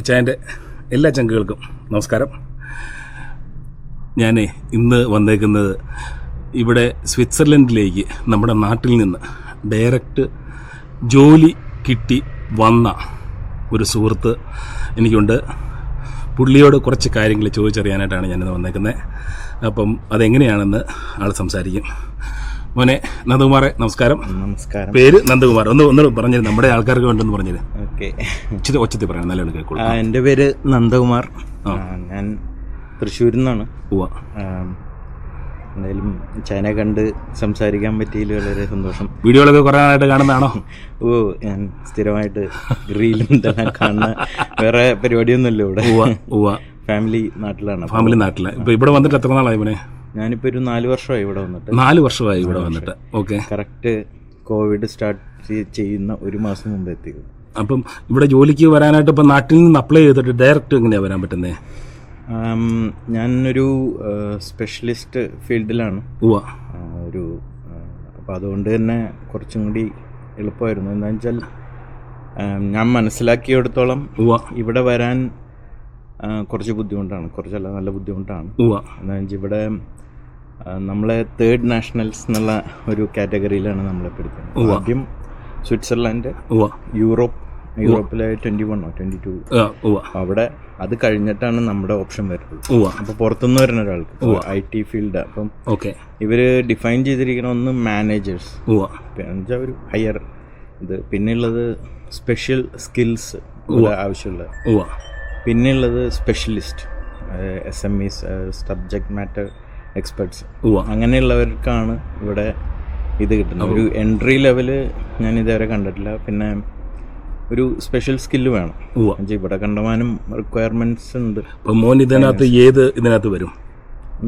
അച്ചായന്റെ എല്ലാ ചങ്കുകൾക്കും നമസ്കാരം. ഞാൻ ഇന്ന് വന്നേക്കുന്നത് ഇവിടെ സ്വിറ്റ്സർലൻഡിലേക്ക് നമ്മുടെ നാട്ടിൽ നിന്ന് ഡയറക്റ്റ് ജോലി കിട്ടി വന്ന ഒരു സുഹൃത്ത് എനിക്കുണ്ട്. പുള്ളിയോട് കുറച്ച് കാര്യങ്ങൾ ചോദിച്ചറിയാനായിട്ടാണ് ഞാനിന്ന് വന്നേക്കുന്നത്. അപ്പം അതെങ്ങനെയാണെന്ന് ആൾ സംസാരിക്കും. മോനെ നന്ദകുമാറെ നമസ്കാരം. നമസ്കാരം. പേര് നന്ദകുമാർ. ഒന്ന് ഒന്ന് പറഞ്ഞത് നമ്മുടെ ആൾക്കാർക്ക് വേണ്ടെന്ന് പറഞ്ഞത് ഓക്കെ. ഒച്ചത്തിൽ പറയാം നല്ലോണം കേൾക്കുള്ളൂ. എന്റെ പേര് നന്ദകുമാർ. ഞാൻ തൃശ്ശൂരിൽ നിന്നാണ്. പോവാ എന്തായാലും ചൈന കണ്ട് സംസാരിക്കാൻ പറ്റിയതിൽ വളരെ സന്തോഷം. വീഡിയോകളൊക്കെ കുറേ നാളായിട്ട് കാണുന്നതാണോ? ഓ ഞാൻ സ്ഥിരമായിട്ട് റീലും കാണുന്ന വേറെ പരിപാടിയൊന്നുമില്ല ഇവിടെ. ഫാമിലി നാട്ടിലാണ്. ഫാമിലി നാട്ടിലാണ് ഇപ്പൊ ഇവിടെ വന്നിട്ട് എത്ര നാളായി ഇവനെ ഞാനിപ്പോൾ ഒരു നാല് വർഷമായി ഇവിടെ വന്നിട്ട്. നാല് വർഷമായി ഇവിടെ വന്നിട്ട്. ഓക്കെ കറക്റ്റ് കോവിഡ് സ്റ്റാർട്ട് ചെയ്യുന്ന ഒരു മാസം മുമ്പ് എത്തി അപ്പം ഇവിടെ ജോലിക്ക് വരാനായിട്ട് ഇപ്പം നാട്ടിൽ നിന്ന് അപ്ലൈ ചെയ്തിട്ട് ഡയറക്റ്റ് എങ്ങനെയാ വരാൻ പറ്റുന്നേ? ആം, ഞാനൊരു സ്പെഷ്യലിസ്റ്റ് ഫീൽഡിലാണ്. ഒരു അപ്പോൾ അതുകൊണ്ട് തന്നെ കുറച്ചും കൂടി എളുപ്പമായിരുന്നു. എന്താ വെച്ചാൽ ഞാൻ മനസ്സിലാക്കിയെടുത്തോളം ഇവിടെ വരാൻ കുറച്ച് ബുദ്ധിമുട്ടാണ്. കുറച്ചല്ല നല്ല ബുദ്ധിമുട്ടാണ്. ഉവ്വ. എന്താ വെച്ചാൽ ഇവിടെ നമ്മളെ തേർഡ് നാഷണൽസ് എന്നുള്ള ഒരു കാറ്റഗറിയിലാണ് നമ്മളെ പെടുത്തുന്നത് ആദ്യം സ്വിറ്റ്സർലാൻഡ് യൂറോപ്പ് യൂറോപ്പിലെ ട്വന്റി വണ്ണോ ട്വന്റി ടു അവിടെ അത് കഴിഞ്ഞിട്ടാണ് നമ്മുടെ ഓപ്ഷൻ വരുന്നത്. അപ്പൊ പുറത്തുനിന്ന് വരുന്ന ഒരാൾക്ക് ഐ ടി ഫീൽഡ് അപ്പം ഓക്കെ. ഇവർ ഡിഫൈൻ ചെയ്തിരിക്കുന്ന ഒന്ന് മാനേജേഴ്സ് എന്നുവെച്ചാൽ ഒരു ഹയർ ഇത്. പിന്നെയുള്ളത് സ്പെഷ്യൽ സ്കിൽസ് ആവശ്യമുള്ള പിന്നെയുള്ളത് specialist S M Es subject matter experts ഓ അങ്ങനെയുള്ളവർക്കാണ് ഇവിടെ ഇത് കിട്ടുന്നത്. ഒരു എൻട്രി ലെവൽ ഞാൻ ഇതുവരെ കണ്ടിട്ടില്ല. പിന്നെ ഒരു സ്പെഷ്യൽ സ്കില്ല് വേണം. ഇവിടെ കണ്ടമാനം റിക്വയർമെന്റ്സ് ഉണ്ട്. അപ്പൊ മോൻ ഇതിനകത്ത് ഏത് ഇതിനകത്ത് വരും?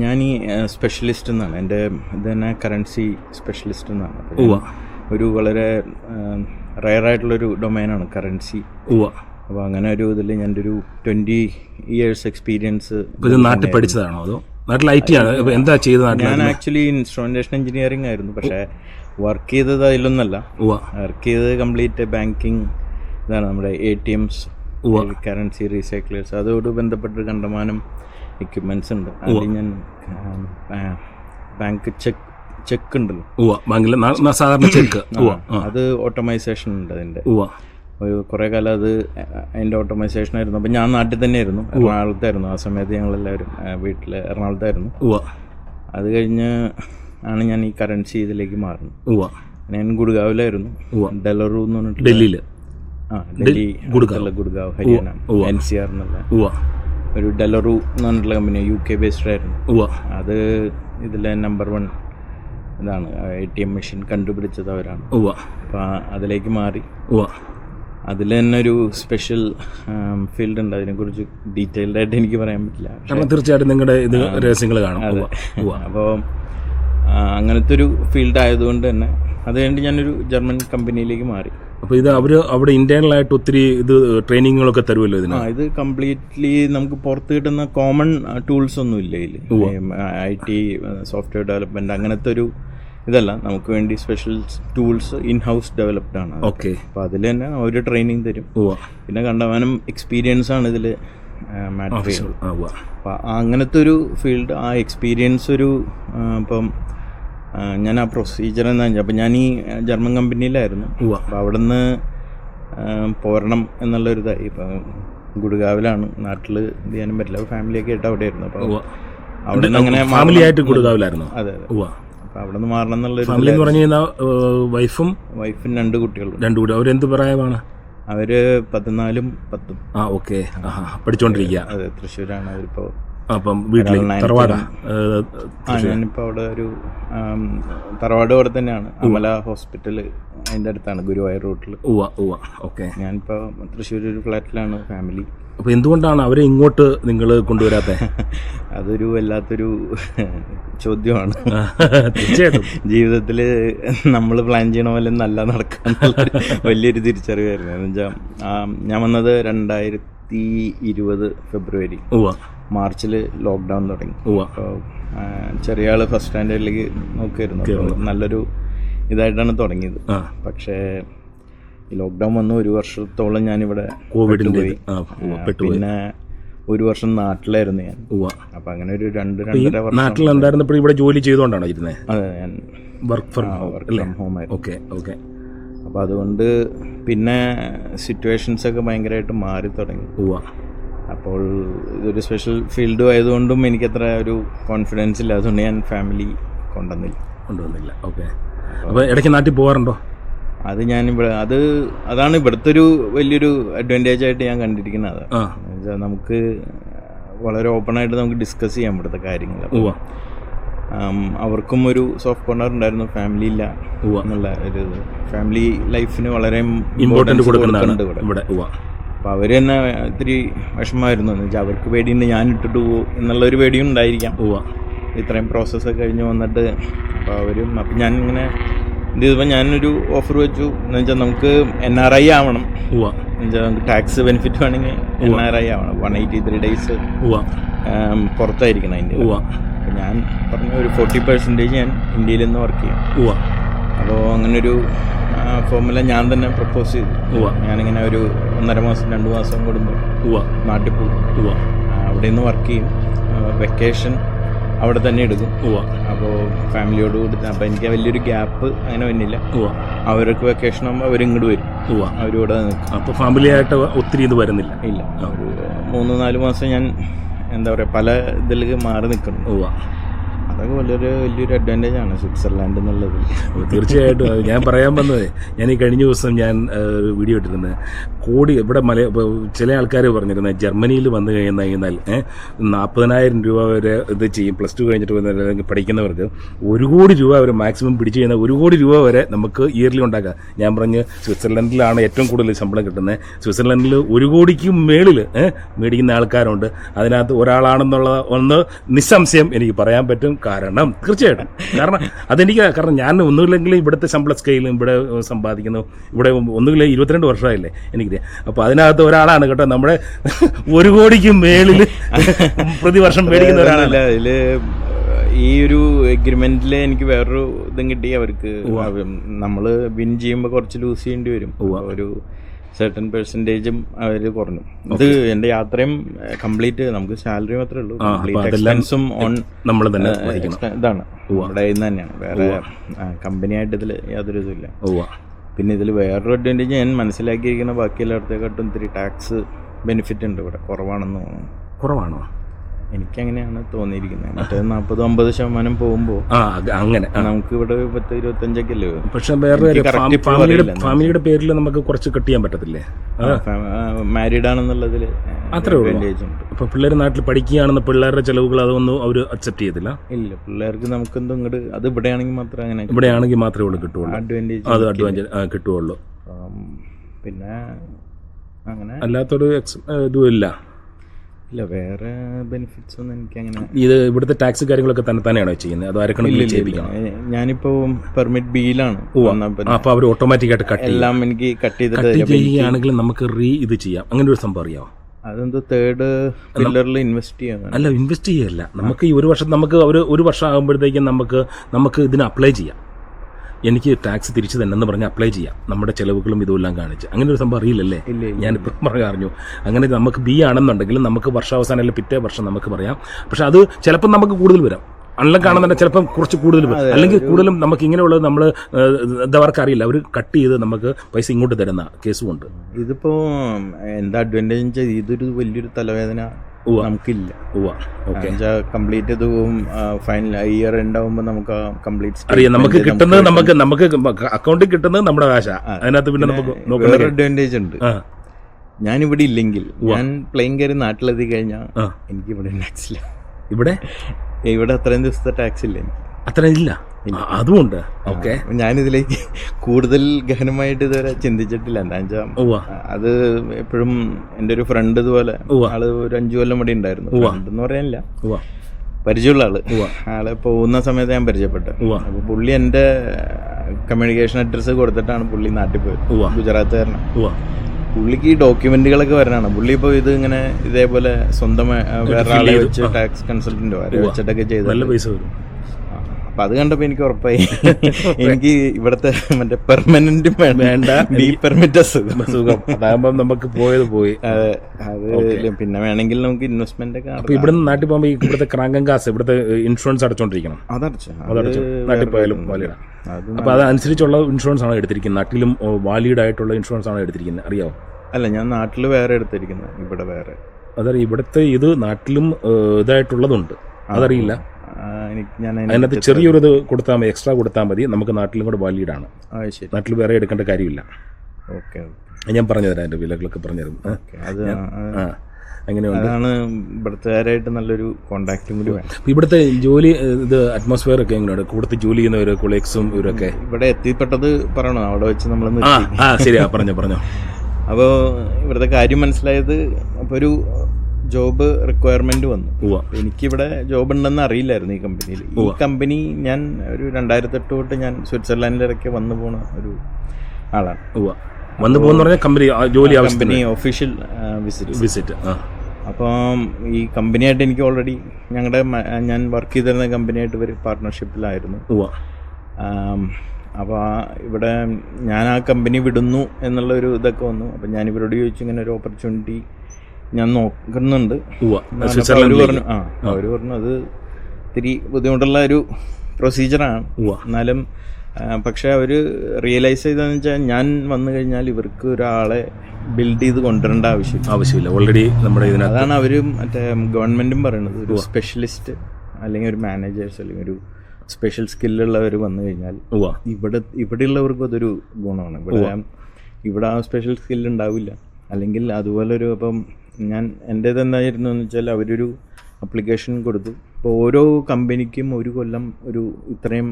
ഞാൻ ഈ സ്പെഷ്യലിസ്റ്റ് എന്നാണ്. എന്റെ ഇത് തന്നെ കറൻസി സ്പെഷ്യലിസ്റ്റ് എന്നാണ് ഒരു വളരെ റയറായിട്ടുള്ളൊരു ഡൊമൈനാണ് കറൻസി അപ്പോൾ അങ്ങനെ ഒരു ഇതിൽ ഞാൻ ഒരു ട്വന്റി ഇയേഴ്സ് എക്സ്പീരിയൻസ് ഇത് നാട്ടിൽ പഠിച്ചതാണോ അതോ? നാട്ടിൽ ഐ ടി ആണ്? എന്താ ചെയ്ത നാട്ടിൽ? ഞാൻ ആക്ച്വലി ഇൻസ്ട്രുമെന്റേഷൻ എഞ്ചിനീയറിംഗ് ആയിരുന്നു. പക്ഷേ വർക്ക് ചെയ്തത് അതിലൊന്നല്ല. വർക്ക് ചെയ്തത് കംപ്ലീറ്റ് ബാങ്കിങ് ഇതാണ് നമ്മുടെ A T Ms currency recyclers അതോട് ബന്ധപ്പെട്ട് കണ്ടമാനം എക്യുപ്മെന്റ്സ് ഉണ്ട്. അതിൽ ഞാൻ ബാങ്ക് ചെക്ക് ചെക്ക് ഉണ്ടല്ലോ. ബാങ്കിൽ സാധാരണ ചെക്ക് അത് ഓട്ടോമൈസേഷൻ ഉണ്ട് അതിന്റെ ഉവ്വ. ഒരു കുറേ കാലം അത് അതിന്റെ ഓട്ടോമൈസേഷൻ ആയിരുന്നു. അപ്പം ഞാൻ നാട്ടിൽ തന്നെയായിരുന്നു എറണാകുളത്തായിരുന്നു ആ സമയത്ത് ഞങ്ങളെല്ലാവരും വീട്ടിൽ എറണാകുളത്തായിരുന്നു അത് കഴിഞ്ഞ് ആണ് ഞാൻ ഈ കറൻസി ഇതിലേക്ക് മാറുന്നത്. ഞാൻ ഗുഡ്ഗാവിലായിരുന്നു. ഡെലറു എന്ന് പറഞ്ഞിട്ട് ഡൽഹിയിൽ ആ Delhi Gurgaon. Gurgaon Haryana. N C R എന്നുള്ള ഒരു ഡെലറു എന്ന് പറഞ്ഞിട്ടുള്ള കമ്പനി യു കെ ബേസ്ഡ് ആയിരുന്നു. അത് ഇതിലെ നമ്പർ വൺ ഇതാണ്. എ ടി എം മെഷീൻ കണ്ടുപിടിച്ചത് അവരാണ്. അപ്പോൾ അതിലേക്ക് മാറി. അതിൽ തന്നെ ഒരു സ്പെഷ്യൽ ഫീൽഡ് ഉണ്ട്. അതിനെക്കുറിച്ച് ഡീറ്റെയിൽഡ് ആയിട്ട് എനിക്ക് പറയാൻ പറ്റില്ല. കാരണം തീർച്ചയായിട്ടും നിങ്ങളുടെ ഇത് രഹസ്യങ്ങൾ കാണും. ഉവ്വ അപ്പോൾ അങ്ങനത്തെ ഒരു ഫീൽഡ് ആയതുകൊണ്ട് തന്നെ അത് കഴിഞ്ഞ് ഞാനൊരു ജർമ്മൻ കമ്പനിയിലേക്ക് മാറി. അപ്പോൾ ഇത് അവർ അവിടെ ഇന്റേണൽ ആയിട്ട് ഒത്തിരി ഇത് ട്രെയിനിങ്ങുകളൊക്കെ തരുമല്ലോ ഇതിന്? ആ ഇത് കംപ്ലീറ്റ്ലി നമുക്ക് പുറത്ത് കിട്ടുന്ന കോമൺ ടൂൾസ് ഒന്നും ഇല്ല ഇതിൽ ഐ ടി സോഫ്റ്റ്വെയർ ഡെവലപ്മെന്റ് അങ്ങനത്തെ ഒരു ഇതല്ല നമുക്ക് വേണ്ടി special tools in house developed ആണ് ഓക്കെ അപ്പോൾ അതിൽ തന്നെ ഒരു ട്രെയിനിങ് തരും. പിന്നെ കണ്ടമാനം എക്സ്പീരിയൻസ് ആണ് ഇതിൽ മാറ്റർ ചെയ്യുന്നത്. ആ, അങ്ങനത്തെ ഒരു ഫീൽഡ് ആ എക്സ്പീരിയൻസ് ഒരു ഇപ്പം ഞാൻ ആ പ്രൊസീജിയർ എന്താ അപ്പം ഞാൻ ഈ ജർമ്മൻ കമ്പനിയിലായിരുന്നു അപ്പം അപ്പോൾ അവിടെ നിന്ന് പോരണം എന്നുള്ളൊരു ഇതായി ഇപ്പം ഗുഡ്ഗാവിലാണ് നാട്ടിൽ ഇത് ചെയ്യാനും പറ്റില്ല. ഫാമിലിയൊക്കെ ആയിട്ട് അവിടെ ആയിരുന്നു അപ്പോൾ ഉവ്വ. അവിടെ നിന്ന് അങ്ങനെ ഫാമിലി ആയിട്ട് ഗുഡ്ഗാവിലായിരുന്നു? അതെ അതെ. അപ്പോൾ അവിടെ നിന്ന് മാറണം എന്നുള്ള ഫാമിലി എന്ന് പറഞ്ഞു കഴിഞ്ഞാൽ വൈഫും വൈഫിന് രണ്ട് കുട്ടികളുണ്ട് രണ്ടു കൂടി അവരെന്ത് പ്രായമാണ്? അവർ പതിനാലും പത്തും. ആ ഓക്കെ പഠിച്ചോണ്ടിരിക്കുക പഠിച്ചുകൊണ്ടിരിക്കുക അതെ തൃശ്ശൂരാണ് അവരിപ്പോൾ അപ്പം വീട്ടിൽ തറവാട്? ഞാനിപ്പോ ഞാനിപ്പോൾ അവിടെ ഒരു തറവാട് അവിടെ തന്നെയാണ്. അമല ഹോസ്പിറ്റൽ അതിന്റെ അടുത്താണ് ഗുരുവായൂർ റൂട്ടിൽ ഉവ്വ ഉവ്വ. ഓക്കെ. ഞാനിപ്പോൾ തൃശ്ശൂർ ഒരു ഫ്ലാറ്റിലാണ് ഫാമിലി. അപ്പോൾ എന്തുകൊണ്ടാണ് അവരെ ഇങ്ങോട്ട് നിങ്ങൾ കൊണ്ടുവരാത്തെ? അതൊരു വല്ലാത്തൊരു ചോദ്യമാണ്. തീർച്ചയായിട്ടും. ജീവിതത്തിൽ നമ്മൾ പ്ലാൻ ചെയ്യണ പോലെ നല്ല നടക്കാൻ വലിയൊരു തിരിച്ചറിവായിരുന്നു. എന്ന് വെച്ചാൽ ഞാൻ വന്നത് രണ്ടായിരത്തി ഇരുപത് ഫെബ്രുവരി. മാർച്ചിൽ ലോക്ക്ഡൗൺ തുടങ്ങി. ചെറിയ ആൾ ഫസ്റ്റ് സ്റ്റാൻഡേർഡിലേക്ക് നോക്കിയിരുന്നു. നല്ലൊരു ഇതായിട്ടാണ് തുടങ്ങിയത്. പക്ഷേ ലോക്ക്ഡൗൺ വന്ന് ഒരു വർഷത്തോളം ഞാനിവിടെ പെട്ടുപോയി. പിന്നെ ഒരു വർഷം നാട്ടിലായിരുന്നു ഞാൻ. അപ്പൊ അങ്ങനെ ഒരു രണ്ട് രണ്ടര വർഷം നാട്ടിലുണ്ടായിരുന്നപ്പോൾ ഇവിടെ ജോലി ചെയ്തുകൊണ്ടാണോ ഇരുന്നത് അതെ ഞാൻ വർക്ക് ഫ്രം ഹോം വർക്ക് അല്ലേ? ഫ്രം ഹോം ആയിരുന്നു. ഓക്കെ ഓക്കെ അപ്പൊ അതുകൊണ്ട് പിന്നെ സിറ്റുവേഷൻസൊക്കെ ഭയങ്കരമായിട്ട് മാറി തുടങ്ങി. പോവാ അപ്പോൾ ഇതൊരു സ്പെഷ്യൽ ഫീൽഡും ആയതുകൊണ്ടും എനിക്കത്ര ഒരു കോൺഫിഡൻസ് ഇല്ല. അതുകൊണ്ട് ഞാൻ ഫാമിലി കൊണ്ടുവന്നില്ല. കൊണ്ടുവന്നില്ല. ഓക്കെ അപ്പോൾ ഇടയ്ക്ക് നാട്ടിൽ പോകാറുണ്ടോ അത് ഞാൻ ഇവിടെ അത് അതാണ് ഇവിടുത്തെ ഒരു വലിയൊരു അഡ്വാന്റേജ് ആയിട്ട് ഞാൻ കണ്ടിരിക്കുന്നത്. നമുക്ക് വളരെ ഓപ്പൺ ആയിട്ട് നമുക്ക് ഡിസ്കസ് ചെയ്യാം ഇവിടുത്തെ കാര്യങ്ങൾ അവർക്കും ഒരു സോഫ്റ്റ് കോർണർ ഉണ്ടായിരുന്നു. ഫാമിലി ഇല്ല എന്നുള്ള ഒരു ഫാമിലി ലൈഫിന് വളരെ ഇമ്പോർട്ടന്റ് importance കൊടുക്കുന്നുണ്ട് ഇവിടെ. അപ്പോൾ അവർ തന്നെ ഇത്തിരി വിഷമമായിരുന്നു. എന്ന് വെച്ചാൽ അവർക്ക് പേടിയുണ്ട് ഞാൻ ഇട്ടിട്ട് പോകും എന്നുള്ളൊരു പേടിയും ഉണ്ടായിരിക്കാം. പോവാ ഇത്രയും പ്രോസസ്സ് കഴിഞ്ഞ് വന്നിട്ട് അപ്പോൾ അവരും അപ്പം ഞാൻ ഇങ്ങനെ എന്ത് ചെയ്തപ്പോൾ ഞാനൊരു ഓഫർ വെച്ചു. എന്ന് വെച്ചാൽ നമുക്ക് എൻ ആർ ഐ ആവണം. എന്നുവെച്ചാൽ നമുക്ക് ടാക്സ് ബെനിഫിറ്റ് വേണമെങ്കിൽ എൻ ആർ ഐ ആവണം. വൺ എയ്റ്റി ത്രീ ഡേയ്സ് പോവാ പുറത്തായിരിക്കണം അതിന്റെ ഞാൻ പറഞ്ഞ ഒരു ഫോർട്ടി പെർസെന്റേജ് ഞാൻ ഇന്ത്യയിൽ നിന്ന് വർക്ക് ചെയ്യും. അപ്പോൾ അങ്ങനൊരു ഫോർമുല ഞാൻ തന്നെ പ്രപ്പോസ് ചെയ്തു. ഞാനിങ്ങനെ ഒരു ഒന്നര മാസം രണ്ട് മാസം കൂടുമ്പോൾ നാട്ടിൽ പോകും അവിടെ നിന്ന് വർക്ക് ചെയ്യും. വെക്കേഷൻ അവിടെ തന്നെ എടുക്കും. അപ്പോൾ ഫാമിലിയോട് കൂടി അപ്പോൾ എനിക്ക് വലിയൊരു ഗ്യാപ്പ് അങ്ങനെ വന്നില്ല. അവർക്ക് വെക്കേഷൻ ആകുമ്പോൾ അവരിങ്ങോട്ട് വരും. അവരിവിടെ നിൽക്കും. അപ്പോൾ ഫാമിലിയായിട്ട് ഒത്തിരി ഇത് വരുന്നില്ല. ഇല്ല. ഒരു മൂന്ന് നാല് മാസം ഞാൻ എന്താ പറയുക പല ഇതിലേക്ക് മാറി ഉവ്വ. അതൊക്കെ വലിയൊരു വലിയൊരു അഡ്വാന്റേജ് ആണ് സ്വിറ്റ്സർലാൻഡ് എന്നുള്ളത്. തീർച്ചയായിട്ടും. ഞാൻ പറയാൻ വന്നത് ഞാൻ ഈ കഴിഞ്ഞ ദിവസം ഞാൻ ഒരു വീഡിയോ ഇട്ടിരുന്നത്. കോടി ഇവിടെ മല ചില ആൾക്കാർ പറഞ്ഞിരുന്നത് ജർമ്മനിയിൽ വന്നു കഴിഞ്ഞാൽ കഴിഞ്ഞാൽ നാൽപ്പതിനായിരം രൂപ വരെ ഇത് ചെയ്യും പ്ലസ് ടു കഴിഞ്ഞിട്ട് വന്ന് പഠിക്കുന്നവർക്ക്. ഒരു കോടി രൂപ അവർ മാക്സിമം പിടിച്ചു കഴിഞ്ഞാൽ ഒരു കോടി രൂപ വരെ നമുക്ക് ഇയർലി ഉണ്ടാക്കാം. ഞാൻ പറഞ്ഞ് സ്വിറ്റ്സർലൻഡിലാണ് ഏറ്റവും കൂടുതൽ ശമ്പളം കിട്ടുന്നത് സ്വിറ്റ്സർലൻഡിൽ ഒരു കോടിക്ക് മേളിൽ മേടിക്കുന്ന ആൾക്കാരുണ്ട്. അതിനകത്ത് ഒരാളാണെന്നുള്ള ഒന്ന് നിസ്സംശയം എനിക്ക് പറയാൻ പറ്റും. കാരണം തീർച്ചയായിട്ടും. കാരണം അതെനിക്ക് കാരണം ഞാൻ ഒന്നുമില്ലെങ്കിലും ഇവിടുത്തെ ശമ്പള സ്കെയിലും ഇവിടെ സമ്പാദിക്കുന്നു. ഇവിടെ ഒന്നുമില്ല ഇരുപത്തിരണ്ട് വർഷമായില്ലേ എനിക്കറിയാം അപ്പോൾ അതിനകത്ത് ഒരാളാണ് കേട്ടോ നമ്മുടെ ഒരു കോടിക്ക് മേളിൽ പ്രതിവർഷം മേടിക്കുന്ന ഒരാളല്ല ഇതിൽ ഈ ഒരു എഗ്രിമെന്റിൽ എനിക്ക് വേറൊരു ഇതും കിട്ടി. അവർക്ക് നമ്മൾ വിൻ ചെയ്യുമ്പോൾ കുറച്ച് ലൂസ് ചെയ്യേണ്ടി വരും. ഒരു സെർട്ടൺ പെർസെന്റേജും അവർ കുറഞ്ഞു. ഇത് എന്റെ യാത്രയും കംപ്ലീറ്റ് നമുക്ക് സാലറി മാത്രമേ ഉള്ളൂ. കംപ്ലീറ്റ് എക്സ്പെൻസും ഓൺ നമ്മൾ തന്നെ ഇതാണ്. നിന്ന് തന്നെയാണ്. വേറെ കമ്പനിയായിട്ട് ഇതിൽ യാതൊരു ഇതുമില്ല. പിന്നെ ഇതിൽ വേറൊരു അഡ്വാന്റേജ് ഞാൻ മനസ്സിലാക്കിയിരിക്കുന്ന ബാക്കി എല്ലായിടത്തേക്കാട്ടും ഇത്തിരി ടാക്സ് ബെനിഫിറ്റ് ഉണ്ട് ഇവിടെ. കുറവാണെന്ന് തോന്നുന്നു. കുറവാണോ? എനിക്കങ്ങനെയാണ് തോന്നിയിരിക്കുന്നത്. മറ്റേ നാൽപ്പത് അമ്പത് ശതമാനം പോകുമ്പോൾ ആ അങ്ങനെ നമുക്ക് ഇവിടെ പത്ത് ഇരുപത്തഞ്ചൊക്കെ അല്ലേ? പക്ഷെ വേറെ ഫാമിലിയുടെ. പേരിൽ നമുക്ക് കുറച്ച് കട്ട് ചെയ്യാൻ പറ്റത്തില്ലേ? മാരീഡ് ആണെന്നുള്ളതിൽ അത്രേ ഉള്ളൂ. അപ്പൊ പിള്ളേർ നാട്ടിൽ പഠിക്കുകയാണെന്ന് പിള്ളേരുടെ ചെലവുകൾ അതൊന്നും അവർ അക്സെപ്റ്റ് ചെയ്തില്ല ഇല്ല പിള്ളേർക്ക് നമുക്ക് എന്തോ ഇങ്ങോട്ട് അത് ഇവിടെയാണെങ്കിൽ മാത്രം അങ്ങനെ ഇവിടെയാണെങ്കിൽ മാത്രമേ ഉള്ളൂ കിട്ടുള്ളൂ. അഡ്വാന്റേജ് അത് അഡ്വാന്റേജ് കിട്ടുള്ളൂ. പിന്നെ അങ്ങനെ. അല്ലാത്തൊരു ഇതും ഇല്ല ഇല്ല വേറെ ബെനിഫിറ്റ്സ് ഒന്നും എനിക്ക് അങ്ങനെ ഇത് ഇവിടുത്തെ ടാക്സ് കാര്യങ്ങളൊക്കെ തന്നെ തന്നെയാണോ ചെയ്യുന്നത്? അത് ആരൊക്കെ ഞാനിപ്പോ പെർമിറ്റ് ബിയിലാണ് അപ്പൊ അവർ ഓട്ടോമാറ്റിക് ആയിട്ട് കട്ട് എല്ലാം എനിക്ക് കട്ട് ചെയ്തിട്ട്. ചെയ്യുകയാണെങ്കിൽ നമുക്ക് റീ ഇത് ചെയ്യാം. അങ്ങനെ ഒരു സംഭവം അറിയാമോ അതെന്തോ തേർഡ് പില്ലറിൽ ഇൻവെസ്റ്റ് ചെയ്യാൻ അല്ല ഇൻവെസ്റ്റ് ചെയ്യല്ല. നമുക്ക് ഈ ഒരു വർഷം നമുക്ക് ഒരു ഒരു വർഷം ആകുമ്പോഴത്തേക്കും നമുക്ക് നമുക്ക് ഇതിന് അപ്ലൈ ചെയ്യാം. എനിക്ക് ടാക്സ് തിരിച്ചു തന്നെന്ന് പറഞ്ഞ് അപ്ലൈ ചെയ്യാം. നമ്മുടെ ചെലവുകളും ഇതുമെല്ലാം കാണിച്ച്. അങ്ങനെ ഒരു സംഭവം അറിയില്ലല്ലേ? ഞാൻ ഞാനിപ്പോൾ പറഞ്ഞു അറിഞ്ഞു അങ്ങനെ നമുക്ക് ബി ആണെന്നുണ്ടെങ്കിൽ നമുക്ക് വർഷാവസാനം അല്ലെങ്കിൽ പിറ്റേ വർഷം നമുക്ക് പറയാം. പക്ഷെ അത് ചിലപ്പോൾ നമുക്ക് കൂടുതൽ വരാം. അൺലക്ക് കാണുന്നുണ്ട് ചിലപ്പം കുറച്ച് കൂടുതൽ വരും. അല്ലെങ്കിൽ കൂടുതലും നമുക്ക് ഇങ്ങനെയുള്ളത് നമ്മൾ ഇതവർക്ക് അറിയില്ല. അവർ കട്ട് ചെയ്ത് നമുക്ക് പൈസ ഇങ്ങോട്ട് തരുന്ന കേസും ഉണ്ട്. ഇതിപ്പോ എന്താ അഡ്വാന്റേജ് ഇതൊരു വലിയൊരു തലവേദന. നമുക്കില്ല. കംപ്ലീറ്റ് ഇത് ഫൈനൽ ഇയർ ഉണ്ടാവുമ്പോൾ നമുക്ക് കംപ്ലീറ്റ് അറിയാം. നമുക്ക് കിട്ടുന്നത് നമുക്ക് നമുക്ക് അക്കൗണ്ടിൽ കിട്ടുന്നത് നമ്മുടെ കാശ അതിനകത്ത് പിന്നെ നമുക്ക് അഡ്വാന്റേജ് ഉണ്ട്. ഞാൻ ഇവിടെ ഇല്ലെങ്കിൽ ഞാൻ പ്ലെയിൻ കയറി നാട്ടിലെത്തി കഴിഞ്ഞാൽ എനിക്ക് ഇവിടെ ടാക്സ് ഇല്ല. ഇവിടെ? ഇവിടെ അത്രയും ദിവസത്തെ ടാക്സ് ഇല്ല അത്രയും ഇല്ല. അതുമുണ്ട്. ഓക്കെ. ഞാനിതിലേക്ക് കൂടുതൽ ഗഹനമായിട്ട് ഇതുവരെ ചിന്തിച്ചിട്ടില്ല. എന്താ വെച്ചാൽ അത് എപ്പോഴും എന്റെ ഒരു ഫ്രണ്ട് ഇതുപോലെ ആൾ ഒരു അഞ്ചു കൊല്ലം ഇവിടെ ഉണ്ടായിരുന്നു. ഫ്രണ്ട് എന്ന് പറയാനില്ല. പരിചയമുള്ള ആൾ. ആളെ പോകുന്ന സമയത്ത് ഞാൻ പരിചയപ്പെട്ടു. അപ്പൊ പുള്ളി എന്റെ കമ്മ്യൂണിക്കേഷൻ അഡ്രസ്സ് കൊടുത്തിട്ടാണ് പുള്ളി നാട്ടിൽ പോയത്. ഗുജറാത്ത് ഗുജറാത്തുകാരനാണ്. പുള്ളിക്ക് ഈ ഡോക്യുമെന്റുകളൊക്കെ വരാനാണ് പുള്ളി ഇപ്പോൾ ഇത് ഇങ്ങനെ ഇതേപോലെ സ്വന്തം വേറെ ആളെ വെച്ച് ടാക്സ് കൺസൾട്ടന്റോ ആരെ വെച്ചിട്ടൊക്കെ ചെയ്ത്. നല്ല പൈസ വരും അപ്പൊ അത് കണ്ടപ്പോ എനിക്ക് ഉറപ്പായി. എനിക്ക് ഇവിടുത്തെ മറ്റേ പെർമനന്റ് വേണ്ട. ഡീ പെർമിറ്റ് സുഖം. സുഖം. നമുക്ക് പോയത് പോയി. അതെ, പിന്നെ വേണമെങ്കിൽ നമുക്ക് ഇൻവെസ്റ്റ്മെന്റ് ഒക്കെ അപ്പൊ ഇവിടുന്ന് നാട്ടിൽ പോകുമ്പോൾ ഈ ഇവിടുത്തെ ക്രാങ്കം കാസ് ഇവിടുത്തെ ഇൻഷുറൻസ് അടച്ചോണ്ടിരിക്കണം. അതടച്ചു. അതടച്ചു. നാട്ടിൽ പോയാലും വാലിഡ് അത് അപ്പൊ അതനുസരിച്ചുള്ള ഇൻഷുറൻസ് ആണോ എടുത്തിരിക്കുന്നത്? നാട്ടിലും വാലിഡ് ആയിട്ടുള്ള ഇൻഷുറൻസ് ആണോ എടുത്തിരിക്കുന്നത്? അറിയാമോ അല്ല ഞാൻ നാട്ടിൽ വേറെ എടുത്തിരിക്കുന്നത് ഇവിടെ വേറെ. അതറിയാം. ഇവിടുത്തെ ഇത് നാട്ടിലും ഇതായിട്ടുള്ളതുണ്ട്. അതറിയില്ല. ഞാൻ അതിനകത്ത് ചെറിയൊരു ഇത് കൊടുത്താൽ മതി എക്സ്ട്രാ കൊടുത്താൽ മതി. നമുക്ക് നാട്ടിലും കൂടെ വാലിഡ് ആണ്. നാട്ടിൽ വേറെ എടുക്കേണ്ട കാര്യമില്ല. ഓക്കെ ഞാൻ പറഞ്ഞുതരാം എന്റെ വിലകളൊക്കെ പറഞ്ഞുതരും. അങ്ങനെയാണ് അത് ഇവിടുത്തുകാരായിട്ട് നല്ലൊരു കോണ്ടാക്റ്റും കൂടി വേണം. ഇവിടുത്തെ ജോലി ഇത് അറ്റ്മോസ്ഫിയർ ഒക്കെ എങ്ങനെയാണ് കൂടുതൽ ജോലി ചെയ്യുന്നവര് കൊളീഗ്സും ഇവരൊക്കെ? ഇവിടെ എത്തിപ്പെട്ടത് പറയണോ? അവിടെ വെച്ച് നമ്മൾ ആ ശരിയാ പറഞ്ഞോ പറഞ്ഞോ. അപ്പോൾ ഇവിടുത്തെ കാര്യം മനസ്സിലായത് അപ്പോൾ ഒരു ജോബ് റിക്വയർമെന്റ് വന്നു. എനിക്കിവിടെ ജോബ് ഉണ്ടെന്ന് അറിയില്ലായിരുന്നു ഈ കമ്പനിയിൽ ഈ കമ്പനി ഞാൻ ഒരു രണ്ടായിരത്തി എട്ട് തൊട്ട് ഞാൻ സ്വിറ്റ്സർലാൻഡിലൊക്കെ വന്നു പോണ ഒരു ആളാണ്. വന്നു പോകുന്ന പറഞ്ഞാൽ കമ്പനി ജോലി കമ്പനി ഒഫീഷ്യൽ വിസിറ്റ് വിസിറ്റ് അപ്പം ഈ കമ്പനിയായിട്ട് എനിക്ക് ഓൾറെഡി ഞങ്ങളുടെ ഞാൻ വർക്ക് ചെയ്തിരുന്ന കമ്പനിയായിട്ട് ഒരു പാർട്ട്ണർഷിപ്പിലായിരുന്നു അപ്പോൾ ഇവിടെ ഞാൻ ആ കമ്പനി വിടുന്നു എന്നുള്ള ഒരു ഇതൊക്കെ വന്നു. അപ്പം ഞാൻ ഇവരോട് ചോദിച്ചു ഇങ്ങനെ ഒരു ഓപ്പർച്യൂണിറ്റി ഞാൻ നോക്കുന്നുണ്ട് പറഞ്ഞു ആ അവർ പറഞ്ഞു അത് ഇത്തിരി ബുദ്ധിമുട്ടുള്ള ഒരു പ്രൊസീജിയറാണ് എന്നാലും പക്ഷെ അവർ റിയലൈസ് ചെയ്തതെന്ന് വെച്ചാൽ ഞാൻ വന്നു കഴിഞ്ഞാൽ ഇവർക്ക് ഒരാളെ ബിൽഡ് ചെയ്ത് കൊണ്ടുവരേണ്ട ആവശ്യം ആവശ്യമില്ല. ഓൾറെഡി നമ്മുടെ അതാണ് അവർ മറ്റേ ഗവൺമെന്റും പറയുന്നത്. ഒരു സ്പെഷ്യലിസ്റ്റ് അല്ലെങ്കിൽ ഒരു മാനേജേഴ്സ് അല്ലെങ്കിൽ ഒരു സ്പെഷ്യൽ സ്കില്ലുള്ളവർ വന്നു കഴിഞ്ഞാൽ ഇവിടെ ഇവിടെ ഇവിടെയുള്ളവർക്കും അതൊരു ഗുണമാണ്. ഇവിടെ ഇവിടെ ആ സ്പെഷ്യൽ സ്കില്ല് ഉണ്ടാവില്ല. അല്ലെങ്കിൽ അതുപോലെ ഒരു അപ്പം ഞാൻ എന്റേത് എന്തായിരുന്നു എന്ന് വെച്ചാൽ അവരൊരു അപ്ലിക്കേഷൻ കൊടുത്തു. അപ്പോൾ ഓരോ കമ്പനിക്കും ഒരു കൊല്ലം ഒരു ഇത്രയും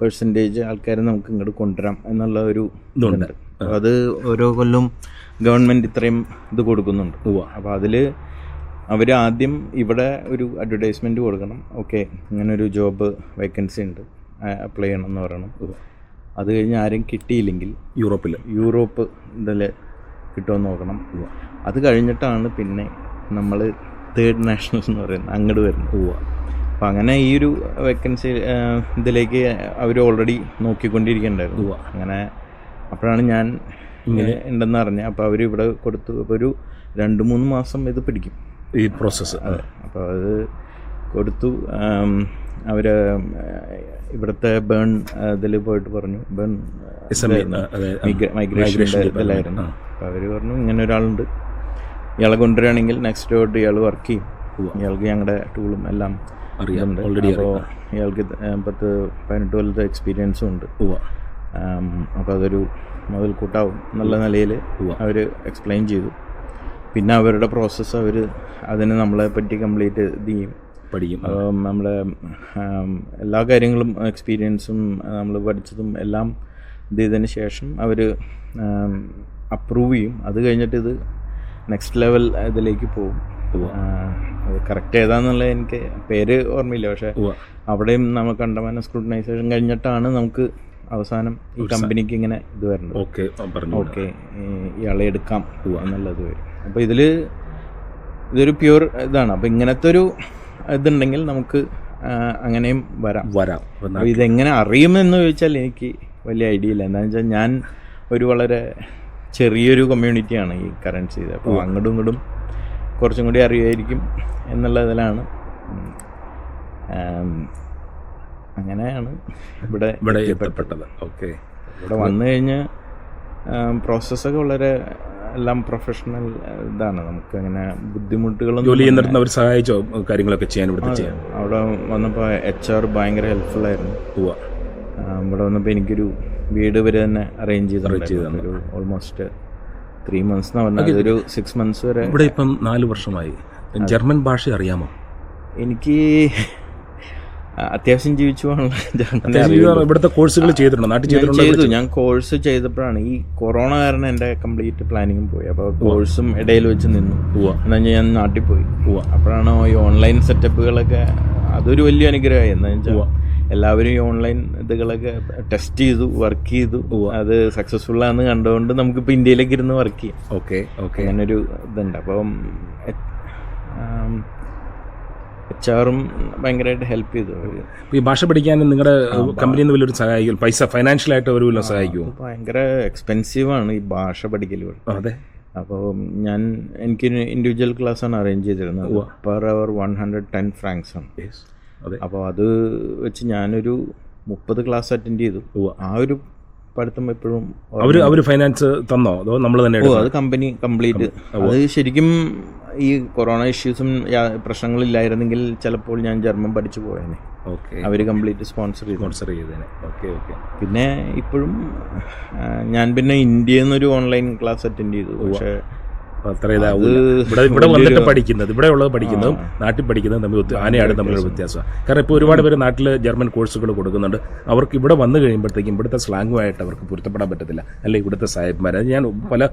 പെർസെന്റേജ് ആൾക്കാരെ നമുക്ക് ഇങ്ങോട്ട് കൊണ്ടുവരാം എന്നുള്ള ഒരു ഇതുണ്ട്. അത് ഓരോ കൊല്ലം ഗവൺമെന്റ് ഇത്രയും ഇത് കൊടുക്കുന്നുണ്ട്. അപ്പോൾ അതിൽ അവർ ആദ്യം ഇവിടെ ഒരു അഡ്വർടൈസ്മെന്റ് കൊടുക്കണം. ഓക്കെ ഇങ്ങനൊരു ജോബ് വേക്കൻസി ഉണ്ട്. അപ്ലൈ ചെയ്യണം എന്ന് പറയണം. അത് കഴിഞ്ഞ് ആരും കിട്ടിയില്ലെങ്കിൽ യൂറോപ്പിൽ യൂറോപ്പ് ഇതിൽ കിട്ടുമെന്ന് നോക്കണം. അത് കഴിഞ്ഞിട്ടാണ് പിന്നെ നമ്മൾ തേർഡ് നാഷണൽസ് എന്ന് പറയുന്നത് അങ്ങോട്ട് വരുന്നത്. ഉവ്വ. അപ്പം അങ്ങനെ ഈ ഒരു വേക്കൻസി ഇതിലേക്ക് അവർ ഓൾറെഡി നോക്കിക്കൊണ്ടിരിക്കുന്നുണ്ടായിരുന്നു അങ്ങനെ അപ്പോഴാണ് ഞാൻ ഇങ്ങനെ ഉണ്ടെന്ന് അറിഞ്ഞത്. അപ്പോൾ അവർ ഇവിടെ കൊടുത്തു. അപ്പോൾ ഒരു രണ്ട് മൂന്ന് മാസം ഇത് പിടിക്കും. ഈ പ്രോസസ്സ് അതെ. അപ്പോൾ അത് കൊടുത്തു. അവർ ഇവിടുത്തെ ബേൺ ഇതിൽ പോയിട്ട് പറഞ്ഞു. ബേൺ മൈഗ്രേഷൻ ഇതിലായിരുന്നു അപ്പോൾ അവർ പറഞ്ഞു ഇങ്ങനെ ഒരാളുണ്ട്. ഇയാളെ കൊണ്ടുവരികയാണെങ്കിൽ നെക്സ്റ്റ് തൊട്ട് ഇയാൾ വർക്ക് ചെയ്യും. ഇയാൾക്ക് ഞങ്ങളുടെ ടൂളും എല്ലാം അറിയാം. ഓൾറെഡി അപ്പോൾ ഇയാൾക്ക് പത്ത് പതിനെട്ട് കൊല്ലത്തെ എക്സ്പീരിയൻസും ഉണ്ട്. അപ്പോൾ അതൊരു മുതൽക്കൂട്ടാവും എന്നുള്ള നിലയിൽ അവർ എക്സ്പ്ലെയിൻ ചെയ്തു. പിന്നെ അവരുടെ പ്രോസസ്സ് അവർ അതിന് നമ്മളെ പറ്റി കംപ്ലീറ്റ് ഇത് ചെയ്യും. പഠിക്കും. അപ്പം നമ്മുടെ എല്ലാ കാര്യങ്ങളും എക്സ്പീരിയൻസും നമ്മൾ പഠിച്ചതും എല്ലാം ഇത് ചെയ്തതിന് ശേഷം അവർ അപ്രൂവ് ചെയ്യും. അത് കഴിഞ്ഞിട്ട് ഇത് നെക്സ്റ്റ് ലെവൽ ഇതിലേക്ക് പോകും. അത് കറക്റ്റ് ഏതാന്നുള്ളത് എനിക്ക് പേര് ഓർമ്മയില്ല. പക്ഷെ അവിടെയും നമ്മൾ കണ്ടമാന സ്ക്രൂട്ടനൈസേഷൻ കഴിഞ്ഞിട്ടാണ് നമുക്ക് അവസാനം ഈ കമ്പനിക്ക് ഇങ്ങനെ ഇത് വരുന്നത്. ഓക്കെ ഓക്കെ ഇയാളെ എടുക്കാം. എന്നുള്ളത് വരും. അപ്പോൾ ഇതിൽ ഇതൊരു പ്യൂർ ഇതാണ്. അപ്പോൾ ഇങ്ങനത്തെ ഒരു ഇതുണ്ടെങ്കിൽ നമുക്ക് അങ്ങനെയും വരാം. വരാം. ഇതെങ്ങനെ അറിയുമെന്ന് ചോദിച്ചാൽ എനിക്ക് വലിയ ഐഡിയ ഇല്ല. എന്താണെന്ന് വെച്ചാൽ ഞാൻ ഒരു വളരെ ചെറിയൊരു കമ്മ്യൂണിറ്റിയാണ് ഈ കറൻസി അപ്പോൾ അങ്ങോട്ടും ഇങ്ങോട്ടും കുറച്ചും കൂടി അറിയുമായിരിക്കും എന്നുള്ള ഇതിലാണ്. അങ്ങനെയാണ് ഇവിടെ ഇവിടെ എത്തപ്പെട്ടത് ഓക്കെ. ഇവിടെ വന്നു കഴിഞ്ഞ് പ്രോസസ്സൊക്കെ വളരെ എല്ലാം പ്രൊഫഷണൽ ഇതാണ്. നമുക്ക് അങ്ങനെ ബുദ്ധിമുട്ടുകളും ജോലി ചെയ്യുന്നിടത്ത് അവർ സഹായിച്ചോ? കാര്യങ്ങളൊക്കെ ചെയ്യാൻ ഇവിടെ ചെയ്യാൻ? അവിടെ വന്നപ്പോൾ എച്ച് ആർ ഭയങ്കര ഹെൽപ്ഫുൾ ആയിരുന്നു. ഇവിടെ വന്നപ്പോൾ എനിക്കൊരു വീട് വരെ തന്നെ അറേഞ്ച് ചെയ്ത് അറേഞ്ച് ഒരു ഓൾമോസ്റ്റ് ത്രീ മന്ത്സ് ഒരു സിക്സ് മന്ത്സ് വരെ ഇവിടെ ഇപ്പം നാല് വർഷമായി. ജർമ്മൻ ഭാഷ അറിയാമോ? എനിക്ക് അത്യാവശ്യം ജീവിച്ചു ഇവിടുത്തെ കോഴ്സുകൾ ചെയ്തിട്ടുണ്ടോ? നാട്ടിൽ ചെയ്തു. ഞാൻ കോഴ്സ് ചെയ്തപ്പോഴാണ് ഈ കൊറോണ കാരണം എന്റെ കംപ്ലീറ്റ് പ്ലാനിങ്ങും പോയി. അപ്പോൾ കോഴ്സും ഇടയിൽ വെച്ച് നിന്നു. പോവാ എന്നാ ഞാൻ നാട്ടിൽ പോയി. പോവാ അപ്പോഴാണ് ഈ ഓൺലൈൻ സെറ്റപ്പുകളൊക്കെ അതൊരു വലിയ അനുഗ്രഹമായി. എന്താ വെച്ചാൽ എല്ലാവരും ഈ ഓൺലൈൻ ഇതുകളൊക്കെ ടെസ്റ്റ് ചെയ്തു വർക്ക് ചെയ്തു. അത് സക്സസ്ഫുൾ ആണെന്ന് കണ്ടുകൊണ്ട് നമുക്കിപ്പോൾ ഇന്ത്യയിലേക്ക് ഇരുന്ന് വർക്ക് ചെയ്യാം. Okay okay. അങ്ങനൊരു ഇതുണ്ട്. അപ്പം എച്ച് ആറും ഭയങ്കരമായിട്ട് ഹെൽപ്പ് ചെയ്തു. ഈ ഭാഷ പഠിക്കാൻ നിങ്ങളുടെ കമ്പനിയിൽ നിന്ന് വലിയൊരു സഹായിക്കും. പൈസ ഫൈനാൻഷ്യലായിട്ട് അവർ വല്ലതും സഹായിക്കുമോ അത് ഭയങ്കര എക്സ്പെൻസീവാണ് ഈ ഭാഷ പഠിക്കൽ അതെ. അപ്പോൾ ഞാൻ എനിക്ക് ഇൻഡിവിജ്വൽ ക്ലാസ് ആണ് അറേഞ്ച് ചെയ്തിരുന്നത്. Per hour one hundred ten francs ആണ്. അപ്പോൾ അത് വെച്ച് ഞാനൊരു മുപ്പത് ക്ലാസ് അറ്റൻഡ് ചെയ്തു. ആ ഒരു പഠിത്തം എപ്പോഴും അവർ അവർ ഫൈനാൻസ് തന്നോ? അതോ നമ്മൾ തന്നെ അത് കമ്പനി കംപ്ലീറ്റ് അത് ശരിക്കും ഈ കൊറോണ ഇഷ്യൂസും പ്രശ്നങ്ങളില്ലായിരുന്നെങ്കിൽ ചിലപ്പോൾ ഞാൻ ജർമ്മൻ പഠിച്ചു പോയേനെ. ഓക്കെ അവർ കംപ്ലീറ്റ് സ്പോൺസർ ചെയ്തു സ്പോൺസർ ചെയ്തേനെ. ഓക്കെ ഓക്കെ പിന്നെ ഇപ്പോഴും ഞാൻ പിന്നെ ഇന്ത്യയിൽ നിന്നൊരു ഓൺലൈൻ ക്ലാസ് അറ്റൻഡ് ചെയ്തു. പക്ഷേ അത്ര ഇതാവില്ല ഇവിടെ ഇവിടെ വന്നിട്ട് പഠിക്കുന്നത് ഇവിടെ ഉള്ളത് പഠിക്കുന്നതും നാട്ടിൽ പഠിക്കുന്നതും തമ്മിൽ ആനയാണ് തമ്മിലുള്ള വ്യത്യാസം കാരണം ഇപ്പോൾ ഒരുപാട് പേര് നാട്ടിൽ ജർമ്മൻ കോഴ്സുകൾ കൊടുക്കുന്നുണ്ട്. അവർക്ക് ഇവിടെ വന്നു കഴിയുമ്പോഴത്തേക്കും ഇവിടുത്തെ സ്ലാങ്ങുമായിട്ട് അവർക്ക് പൊരുത്തപ്പെടാൻ പറ്റത്തില്ല. അല്ലെങ്കിൽ ഇവിടുത്തെ സാഹിബ്മാർ അത് ഞാൻ പല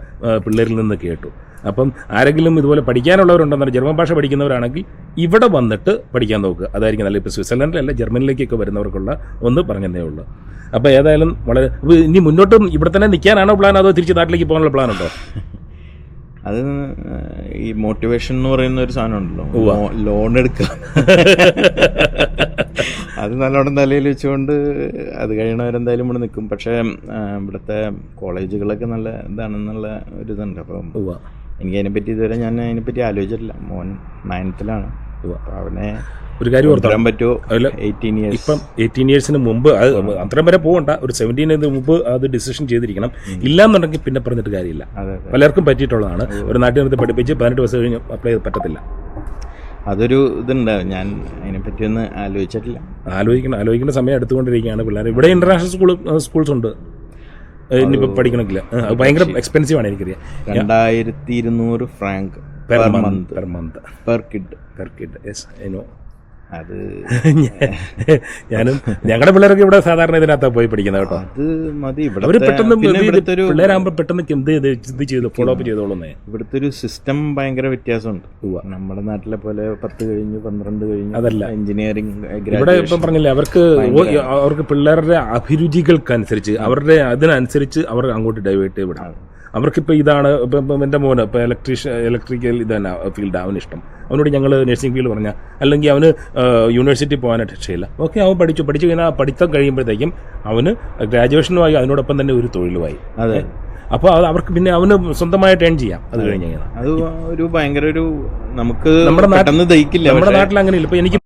പിള്ളേരിൽ നിന്ന് കേട്ടു. അപ്പം ആരെങ്കിലും ഇതുപോലെ പഠിക്കാനുള്ളവരുണ്ടെന്നാണ് ജർമ്മൻ ഭാഷ പഠിക്കുന്നവരാണെങ്കിൽ ഇവിടെ വന്നിട്ട് പഠിക്കാൻ നോക്കുക. അതായിരിക്കും നല്ല ഇപ്പോൾ സ്വിറ്റ്സർലൻഡിലല്ല ജർമ്മനിലേക്കൊക്കെ വരുന്നവർക്കുള്ള ഒന്ന് പറഞ്ഞതേ ഉള്ളൂ. അപ്പോൾ ഏതായാലും വളരെ ഇനി മുന്നോട്ടും ഇവിടെ തന്നെ നിൽക്കാനാണോ പ്ലാൻ അതോ തിരിച്ച് നാട്ടിലേക്ക് പോകാനുള്ള പ്ലാൻ ഉണ്ടോ? അത് ഈ മോട്ടിവേഷൻ എന്ന് പറയുന്ന ഒരു സാധനം ഉണ്ടല്ലോ. ലോൺ എടുക്കുക അത് നല്ലോണം തലയിൽ വെച്ചുകൊണ്ട് അത് കഴിയണവരെന്തായാലും ഇവിടെ നിൽക്കും. പക്ഷേ ഇവിടുത്തെ കോളേജുകളൊക്കെ നല്ല ഇതാണെന്നുള്ള ഒരു ഇതുണ്ട് അപ്പം എനിക്ക് അതിനെപ്പറ്റി ഇതുവരെ ഞാൻ അതിനെപ്പറ്റി ആലോചിച്ചിട്ടില്ല. മോൻ നയൻത്തിലാണ് അപ്പം അവനെ ഒരു കാര്യം ഓർത്താൻ പറ്റുമോ? ഇപ്പം എയ്റ്റീൻ ഇയേഴ്സിന് മുമ്പ് അത് അത്രയും വരെ പോകണ്ട ഒരു സെവന്റീന് മുമ്പ് അത് ഡിസിഷൻ ചെയ്തിരിക്കണം. ഇല്ലാന്നുണ്ടെങ്കിൽ പിന്നെ പറഞ്ഞിട്ട് കാര്യമില്ല. പലർക്കും പറ്റിയിട്ടുള്ളതാണ്. ഒരു നാട്ടിൽ നിർത്തി പഠിപ്പിച്ച് പതിനെട്ട് വയസ്സ് കഴിഞ്ഞ് അപ്ലൈ ചെയ്ത് പറ്റത്തില്ല. അതൊരു ഇതുണ്ട്. ഞാൻ അതിനെപ്പറ്റി ഒന്നും ആലോചിച്ചിട്ടില്ല. ആലോചിക്കണം. ആലോചിക്കുന്ന സമയം എടുത്തുകൊണ്ടിരിക്കുകയാണ്. പിള്ളേർ ഇവിടെ ഇന്റർനാഷണൽ സ്കൂൾ സ്കൂൾസ് ഉണ്ട്. ഇനിയിപ്പോൾ പഠിക്കണമെങ്കിൽ ഭയങ്കര എക്സ്പെൻസീവ് ആണ് എനിക്കറിയാം. രണ്ടായിരത്തി ഇരുന്നൂറ് franc per month per month per kid per kid yes I know അത് ഞാനും ഞങ്ങളുടെ പിള്ളേരൊക്കെ ഇവിടെ സാധാരണ ഇതിനകത്ത് പോയി പഠിക്കുന്നത് കേട്ടോ. അത് മതി. അവർ ഇവിടെ പെട്ടെന്ന് ഇവിടുത്തെ ഒരു പിള്ളേരാകുമ്പോൾ പെട്ടെന്ന് എന്ത് ചെയ്ത് ചിന്തി ചെയ്തു ഫോളോ അപ്പ് ചെയ്തോളുന്നേ. ഇവിടുത്തെ ഒരു സിസ്റ്റം ഭയങ്കര വ്യത്യാസമുണ്ട്. നമ്മുടെ നാട്ടിലെ പോലെ പത്ത് കഴിഞ്ഞ് പന്ത്രണ്ട് കഴിഞ്ഞ് അതല്ല. എഞ്ചിനീയറിംഗ് ഇവിടെ ഇപ്പം പറഞ്ഞില്ലേ അവർക്ക് അവർക്ക് പിള്ളേരുടെ അഭിരുചികൾക്കനുസരിച്ച് അവരുടെ അതിനനുസരിച്ച് അവർ അങ്ങോട്ട് ഡൈവേർട്ട് ചെയ്ത് വിടാം അവർക്കിപ്പോൾ ഇതാണ് ഇപ്പം എന്റെ മോന് ഇപ്പോൾ ഇലക്ട്രീഷ്യൻ ഇലക്ട്രിക്കൽ ഇത് തന്നെ ഫീൽഡ് അവന് ഇഷ്ടം. അവനോട് ഞങ്ങൾ നഴ്സിംഗ് ഫീൽഡ് പറഞ്ഞാൽ അല്ലെങ്കിൽ അവന് യൂണിവേഴ്സിറ്റി പോകാനായിട്ട് ഇഷ്ടമില്ല ഓക്കെ അവൻ പഠിച്ചു. പഠിച്ചു കഴിഞ്ഞാൽ പഠിത്തം കഴിയുമ്പോഴത്തേക്കും അവന് ഗ്രാജുവേഷനുമായി അതിനോടൊപ്പം തന്നെ ഒരു തൊഴിലുമായി. അതെ. അപ്പോൾ അത് അവർക്ക് പിന്നെ അവന് സ്വന്തമായിട്ട് ഏൺ ചെയ്യാം. അത് കഴിഞ്ഞ് കഴിഞ്ഞാൽ അത് ഒരു ഭയങ്കര ഒരു നമുക്ക് നമ്മുടെ നാട്ടിൽ- ദഹിക്കില്ല നമ്മുടെ നാട്ടിൽ അങ്ങനെയില്ല ഇപ്പൊ എനിക്ക്